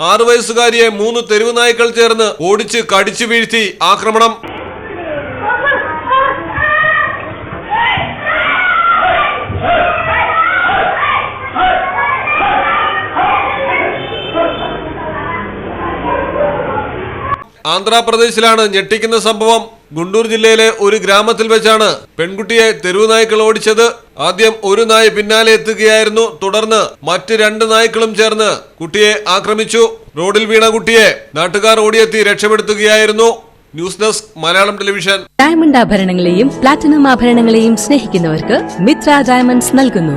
ആറു വയസ്സുകാരിയെ മൂന്ന് തെരുവ് നായ്ക്കൾ ചേർന്ന് ഓടിച്ച് കടിച്ചു വീഴ്ത്തി ആക്രമണം. ആന്ധ്രാപ്രദേശിലാണ് ഞെട്ടിക്കുന്ന സംഭവം. ഗുണ്ടൂർ ജില്ലയിലെ ഒരു ഗ്രാമത്തിൽ വെച്ചാണ് പെൺകുട്ടിയെ തെരുവ് നായ്ക്കൾ ഓടിച്ചത്. ആദ്യം ഒരു നായ പിന്നാലെ എത്തുകയായിരുന്നു. തുടർന്ന് മറ്റ് രണ്ട് നായ്ക്കളും ചേർന്ന് കുട്ടിയെ ആക്രമിച്ചു. റോഡിൽ വീണ കുട്ടിയെ നാട്ടുകാർ ഓടിയെത്തി രക്ഷപ്പെടുത്തുകയായിരുന്നു. News desk Malayalam television. Diamond ആഭരണങ്ങളെയും platinum ആഭരണങ്ങളെയും സ്നേഹിക്കുന്നവർക്ക് മിത്ര ഡയമണ്ട്സ് നൽകുന്നു.